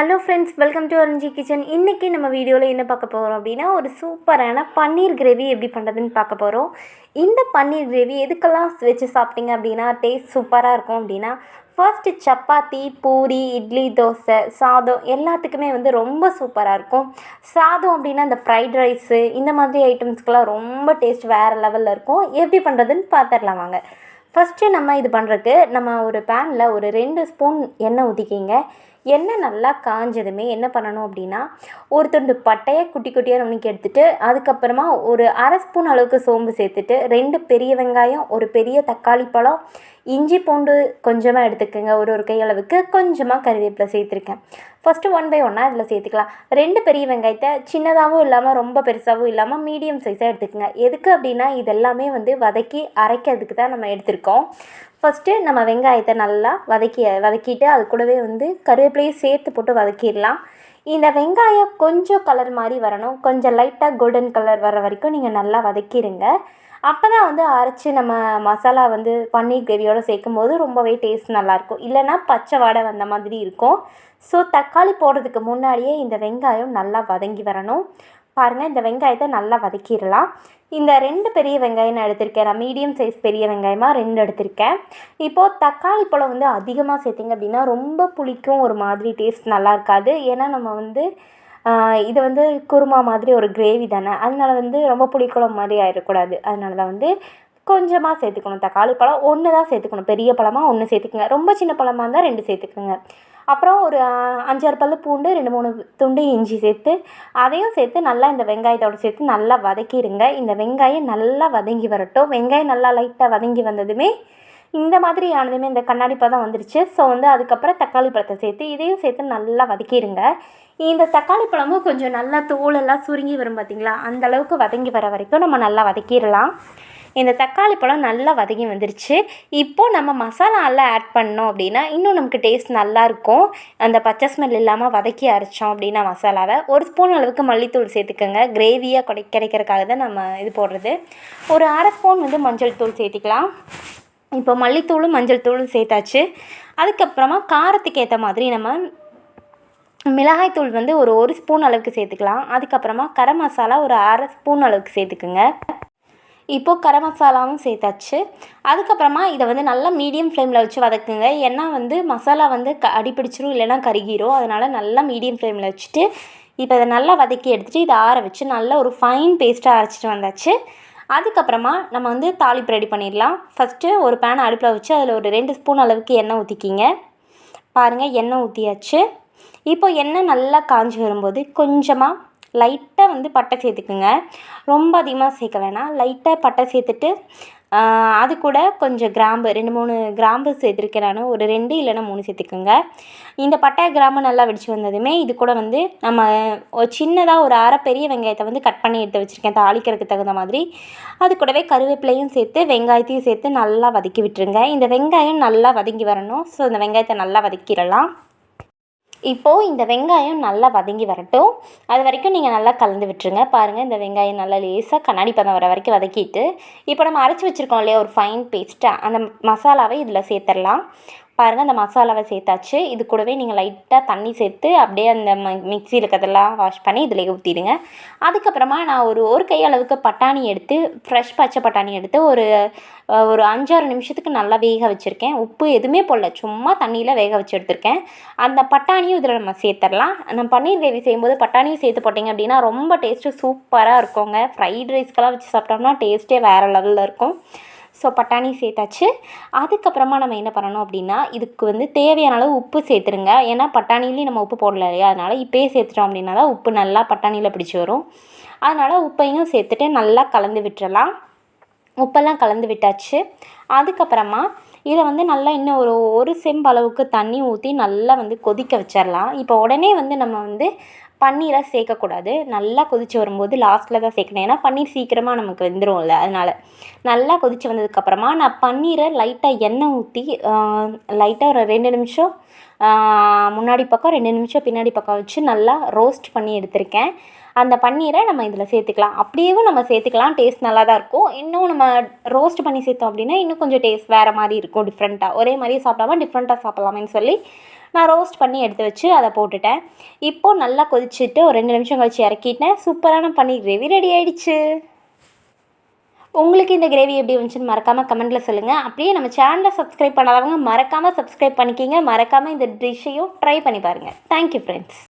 Hello friends welcome to Aranji kitchen இன்றைக்கி நம்ம வீடியோவில் என்ன பார்க்க போகிறோம் அப்படின்னா ஒரு சூப்பரான பன்னீர் கிரேவி எப்படி பண்ணுறதுன்னு பார்க்க போகிறோம் இந்த பன்னீர் கிரேவி எதுக்கெல்லாம் வச்சு சாப்பிட்டீங்க அப்படின்னா டேஸ்ட் சூப்பராக இருக்கும் அப்படின்னா ஃபர்ஸ்ட்டு சப்பாத்தி பூரி இட்லி தோசை சாதம் எல்லாத்துக்குமே வந்து ரொம்ப சூப்பராக இருக்கும். சாதம் அப்படின்னா இந்த ஃப்ரைட் ரைஸு இந்த மாதிரி ஐட்டம்ஸ்க்கெலாம் ரொம்ப டேஸ்ட் வேறு லெவலில் இருக்கும். எப்படி பண்ணுறதுன்னு பார்த்துடலாம் வாங்க. ஃபஸ்ட்டு நம்ம இது பண்ணுறதுக்கு நம்ம ஒரு பேனில் ஒரு ரெண்டு ஸ்பூன் எண்ணெய் ஊற்றிக்கிங்க எண்ணெய் நல்லா காஞ்சதுமே என்ன பண்ணணும் அப்படின்னா ஒரு துண்டு பட்டையை குட்டி குட்டியாக நுணுக்கி எடுத்துகிட்டு அதுக்கப்புறமா ஒரு அரை ஸ்பூன் அளவுக்கு சோம்பு சேர்த்துட்டு ரெண்டு பெரிய வெங்காயம் ஒரு பெரிய தக்காளி பழம் இஞ்சி பூண்டு கொஞ்சமாக எடுத்துக்கோங்க ஒரு ஒரு கையளவுக்கு கொஞ்சமாக கருவேப்பிலை சேர்த்துருக்கேன். ஃபஸ்ட்டு ஒன் பை ஒன்னாக இதில் சேர்த்துக்கலாம். ரெண்டு பெரிய வெங்காயத்தை சின்னதாகவும் இல்லாமல் ரொம்ப பெருசாகவும் இல்லாமல் மீடியம் சைஸாக எடுத்துக்கோங்க. எதுக்கு அப்படின்னா இதெல்லாமே வந்து வதக்கி அரைக்கிறதுக்கு தான் நம்ம எடுத்திருக்கோம். ஃபஸ்ட்டு நம்ம வெங்காயத்தை நல்லா வதக்கி வதக்கிட்டு அது கூடவே வந்து கருவேப்பிலையும் சேர்த்து போட்டு வதக்கிடலாம். இந்த வெங்காயம் கொஞ்சம் கலர் மாதிரி வரணும். கொஞ்சம் லைட்டாக கோல்டன் கலர் வர வரைக்கும் நீங்கள் நல்லா வதக்கிடுங்க அப்போ தான் வந்து அரைச்சி நம்ம மசாலா வந்து பன்னீர் கிரேவியோடு சேர்க்கும் போது ரொம்பவே டேஸ்ட் நல்லாயிருக்கும். இல்லைன்னா பச்சை வாடை வந்த மாதிரி இருக்கும். ஸோ தக்காளி போடுறதுக்கு முன்னாடியே இந்த வெங்காயம் நல்லா வதங்கி வரணும். பாருங்கள் இந்த வெங்காயத்தை நல்லா வதக்கிடலாம். இந்த ரெண்டு பெரிய வெங்காயம் நான் எடுத்திருக்கேன். நான் மீடியம் சைஸ் பெரிய வெங்காயமாக ரெண்டு எடுத்திருக்கேன். இப்போது தக்காளி பழம் வந்து அதிகமாக சேர்த்திங்க அப்படின்னா ரொம்ப புளிக்கும் ஒரு மாதிரி டேஸ்ட் நல்லா இருக்காது. ஏன்னா நம்ம வந்து இது வந்து குருமா மாதிரி ஒரு கிரேவி தானே? அதனால வந்து ரொம்ப புளிக்குழம்பு மாதிரி ஆயிடக்கூடாது அதனால தான் வந்து கொஞ்சமாக சேர்த்துக்கணும். தக்காளி பழம் ஒன்று தான் சேர்த்துக்கணும். பெரிய பழமாக ஒன்று சேர்த்துக்குங்க. ரொம்ப சின்ன பழமாக இருந்தால் ரெண்டு சேர்த்துக்குங்க. அப்புறம் ஒரு அஞ்சாறு பல் பூண்டு ரெண்டு மூணு துண்டு இஞ்சி சேர்த்து அதையும் சேர்த்து நல்லா இந்த வெங்காயத்தோடு சேர்த்து நல்லா வதக்கிடுங்க இந்த வெங்காயம் நல்லா வதங்கி வரட்டும். வெங்காயம் நல்லா லைட்டாக வதங்கி வந்ததுமே இந்த மாதிரி ஆனதுமே இந்த கண்ணாடி பதம் வந்துருச்சு. ஸோ வந்து அதுக்கப்புறம் தக்காளி பழத்தை சேர்த்து இதையும் சேர்த்து நல்லா வதக்கிடுங்க இந்த தக்காளி பழமும் கொஞ்சம் நல்லா தோலெல்லாம் சுருங்கி வரும் பார்த்திங்களா அந்த அளவுக்கு வதங்கி வர வரைக்கும் நம்ம நல்லா வதக்கிடலாம். இந்த தக்காளி பழம் நல்லா வதங்கி வந்துருச்சு. இப்போது நம்ம மசாலாலாம் ஆட் பண்ணோம் அப்படின்னா இன்னும் நமக்கு டேஸ்ட் நல்லாயிருக்கும் அந்த பச்சை ஸ்மெல் இல்லாமல் வதக்கி அரைச்சோம் அப்படின்னா மசாலாவை. ஒரு ஸ்பூன் அளவுக்கு மல்லித்தூள் சேர்த்துக்கோங்க. கிரேவியாக கிடைக்கிறதுக்காக தான் நம்ம இது போடுறது. ஒரு அரை ஸ்பூன் வந்து மஞ்சள் தூள் சேர்த்திக்கலாம். இப்போ மல்லித்தூளும் மஞ்சள் தூளும் சேர்த்தாச்சு. அதுக்கப்புறமா காரத்துக்கு ஏற்ற மாதிரி நம்ம மிளகாய்த்தூள் வந்து ஒரு ஒரு ஸ்பூன் அளவுக்கு சேர்த்துக்கலாம். அதுக்கப்புறமா கரம் மசாலா ஒரு அரை ஸ்பூன் அளவுக்கு சேர்த்துக்குங்க. இப்போது கரம் மசாலாவும் சேர்த்தாச்சு. அதுக்கப்புறமா இதை வந்து நல்லா மீடியம் ஃப்ளேமில் வச்சு வதக்குங்க. ஏன்னா வந்து மசாலா வந்து க அடிப்பிடிச்சிரும் இல்லைனா கருகிரும். அதனால் நல்லா மீடியம் ஃப்ளேமில் வச்சுட்டு இப்போ இதை நல்லா வதக்கி எடுத்துகிட்டு இதை ஆற வச்சு நல்லா ஒரு ஃபைன் பேஸ்ட்டாக அரைச்சிட்டு வந்தாச்சு. அதுக்கப்புறமா நம்ம வந்து தாளிப்பு ரெடி பண்ணிடலாம். ஃபஸ்ட்டு ஒரு பேனை அடுப்பில் வச்சு அதில் ஒரு ரெண்டு ஸ்பூன் அளவுக்கு எண்ணெய் ஊற்றிக்கிங்க பாருங்கள் எண்ணெய் ஊற்றியாச்சு இப்போ எண்ணெய் நல்லா காஞ்சி வரும்போது கொஞ்சமாக லைட்டாக வந்து பட்டை சேர்த்துக்குங்க. ரொம்ப அதிகமாக சேர்க்க வேணாம். லைட்டாக பட்டை சேர்த்துட்டு அது கூட கொஞ்சம் கிராம்பு ரெண்டு மூணு கிராம்பு சேர்த்துருக்கேன் நான். ஒரு ரெண்டு இல்லைன்னா மூணு சேர்த்துக்குங்க. இந்த பட்டை கிராம்பு நல்லா வெடிச்சு வந்ததுமே இது கூட வந்து நம்ம ஒரு சின்னதாக ஒரு அரை பெரிய வெங்காயத்தை வந்து கட் பண்ணி எடுத்து வச்சுருக்கேன் தாளிக்கிறதுக்கு தகுந்த மாதிரி. அது கூடவே கருவேப்பிலையும் சேர்த்து வெங்காயத்தையும் சேர்த்து நல்லா வதக்கி விட்டுருங்க. இந்த வெங்காயம் நல்லா வதங்கி வரணும். ஸோ இந்த வெங்காயத்தை நல்லா வதக்கிடலாம். இப்போது இந்த வெங்காயம் நல்லா வதங்கி வரட்டும். அது வரைக்கும் நீங்கள் நல்லா கலந்து விட்டுருங்க. பாருங்கள் இந்த வெங்காயம் நல்லா லேசாக கண்ணாடி பதம் வர வரைக்கும் வதக்கிட்டு இப்போ நம்ம அரைச்சி வச்சுருக்கோம் இல்லையா ஒரு ஃபைன் பேஸ்ட்டாக அந்த மசாலாவை இதில் சேர்த்துடலாம். பாருங்கள் அந்த மசாலாவை சேர்த்தாச்சு. இது கூடவே நீங்கள் லைட்டாக தண்ணி சேர்த்து அப்படியே அந்த ம மிக்சியில் இருக்கிறதெல்லாம் வாஷ் பண்ணி இதில் ஊற்றிடுங்க அதுக்கப்புறமா நான் ஒரு ஒரு கை அளவுக்கு பட்டாணி எடுத்து ஃப்ரெஷ் பச்சை பட்டாணி எடுத்து ஒரு ஒரு அஞ்சாறு நிமிஷத்துக்கு நல்லா வேக வச்சுருக்கேன். உப்பு எதுவுமே போடல. சும்மா தண்ணியில் வேக வச்சு எடுத்திருக்கேன். அந்த பட்டாணியும் இதில் நம்ம சேர்த்துடலாம் நம்ம பன்னீர் கிரேவி செய்யும்போது பட்டாணியும் சேர்த்து போட்டிங்க அப்படின்னா ரொம்ப டேஸ்ட்டு சூப்பராக இருக்குங்க. ஃப்ரைட் ரைஸ்க்கெல்லாம் வச்சு சாப்பிட்டோம்னா டேஸ்ட்டே வேறு லெவலில் இருக்கும். ஸோ பட்டாணி சேர்த்தாச்சு. அதுக்கப்புறமா நம்ம என்ன பண்ணணும் அப்படின்னா இதுக்கு வந்து தேவையான அளவு உப்பு சேர்த்துருங்க. ஏன்னா பட்டாணிலையும் நம்ம உப்பு போடல இல்லையா? அதனால் இப்போயே சேர்த்துட்டோம் அப்படின்னா தான் உப்பு நல்லா பட்டாணியில் பிடிச்சி வரும். அதனால் உப்பையும் சேர்த்துட்டு நல்லா கலந்து விட்டுறலாம். உப்பெல்லாம் கலந்து விட்டாச்சு. அதுக்கப்புறமா இதை வந்து நல்லா இன்னும் ஒரு ஒரு செம்பளவுக்கு தண்ணி ஊற்றி நல்லா வந்து கொதிக்க வச்சிடலாம் இப்போ உடனே வந்து நம்ம வந்து பன்னீரை சேர்க்கக்கூடாது. நல்லா கொதித்து வரும்போது லாஸ்ட்டில் தான் சேர்க்கணும். ஏன்னா பன்னீர் சீக்கிரமாக நமக்கு வெந்துடும்ல அதனால். நல்லா கொதித்து வந்ததுக்கப்புறமா நான் பன்னீரை லைட்டாக எண்ணெய் ஊற்றி லைட்டாக ஒரு ரெண்டு நிமிஷம் முன்னாடி பக்கம் ரெண்டு நிமிஷம் பின்னாடி பக்கம் வச்சு நல்லா ரோஸ்ட் பண்ணி எடுத்திருக்கேன். அந்த பன்னீரை நம்ம இதில் சேர்த்துக்கலாம். அப்படியேவும் நம்ம சேர்த்துக்கலாம். டேஸ்ட் நல்லா தான் இருக்கும். இன்னும் நம்ம ரோஸ்ட் பண்ணி சேர்த்தோம் அப்படின்னா இன்னும் கொஞ்சம் டேஸ்ட் வேறு மாதிரி இருக்கும் டிஃப்ரெண்ட்டாக ஒரே மாதிரியே சாப்பிடாம டிஃப்ரெண்ட்டாக சாப்பிட்லாமேன்னு சொல்லி நான் ரோஸ்ட் பண்ணி எடுத்து வச்சு அதை போட்டுட்டேன். இப்போது நல்லா கொதிச்சுட்டு ஒரு ரெண்டு நிமிஷம் கழிச்சு இறக்கிட்டேன். சூப்பரான பன்னீர் கிரேவி ரெடி ஆகிடுச்சு உங்களுக்கு இந்த கிரேவி எப்படி வந்துச்சுன்னு மறக்காமல் கமெண்ட்டில் சொல்லுங்கள் அப்படியே நம்ம சேனலை சப்ஸ்கிரைப் பண்ணாதவங்க மறக்காமல் சப்ஸ்கிரைப் பண்ணிக்கிங்க. மறக்காமல் இந்த டிஷ்ஷையும் ட்ரை பண்ணி பாருங்கள் தேங்க்யூ ஃப்ரெண்ட்ஸ்